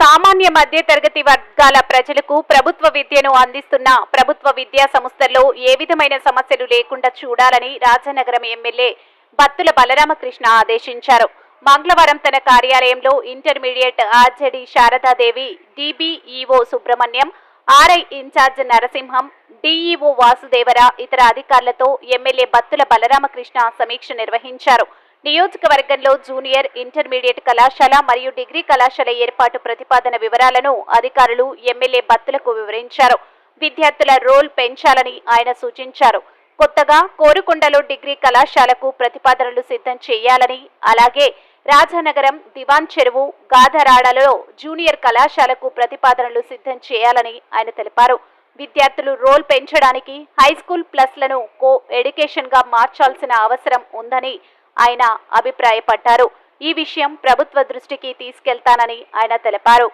సామాన్య మధ్య తరగతి వర్గాల ప్రజలకు ప్రభుత్వ విద్యను అందిస్తున్న ప్రభుత్వ విద్యా సంస్థల్లో ఏ విధమైన సమస్యలు లేకుండా చూడాలని రాజనగరం ఎమ్మెల్యే బత్తుల బలరామకృష్ణ ఆదేశించారు. మంగళవారం తన కార్యాలయంలో intermediate RJD Sarada Devi DBEO Subrahmanyam RI incharge Narasimham DEO Vasudevara ఇతర అధికారులతో ఎమ్మెల్యే బత్తుల బలరామకృష్ణ సమీక్ష నిర్వహించారు. నియోజకవర్గంలో జూనియర్ ఇంటర్మీడియట్ కళాశాల మరియు డిగ్రీ కళాశాల ఏర్పాటు ప్రతిపాదన వివరాలను అధికారులు ఎమ్మెల్యే బత్తులకు వివరించారు. విద్యార్థుల రోల్ పెంచాలని ఆయన సూచించారు. కొత్తగా కోరుకొండలో డిగ్రీ కళాశాలకు ప్రతిపాదనలు సిద్ధం చేయాలని అలాగే రాజానగరం దివాన్ చెరువు గాధరాడలో జూనియర్ కళాశాలకు ప్రతిపాదనలు సిద్ధం చేయాలని ఆయన తెలిపారు. విద్యార్థులు రోల్ పెంచడానికి హై స్కూల్ ప్లస్లను కో ఎడ్యుకేషన్గా మార్చాల్సిన అవసరం ఉందని ఆయన అభిప్రాయపడ్డారు. ఈ విషయం ప్రభుత్వ దృష్టికి తీసుకెళ్తానని ఆయన తెలిపారు.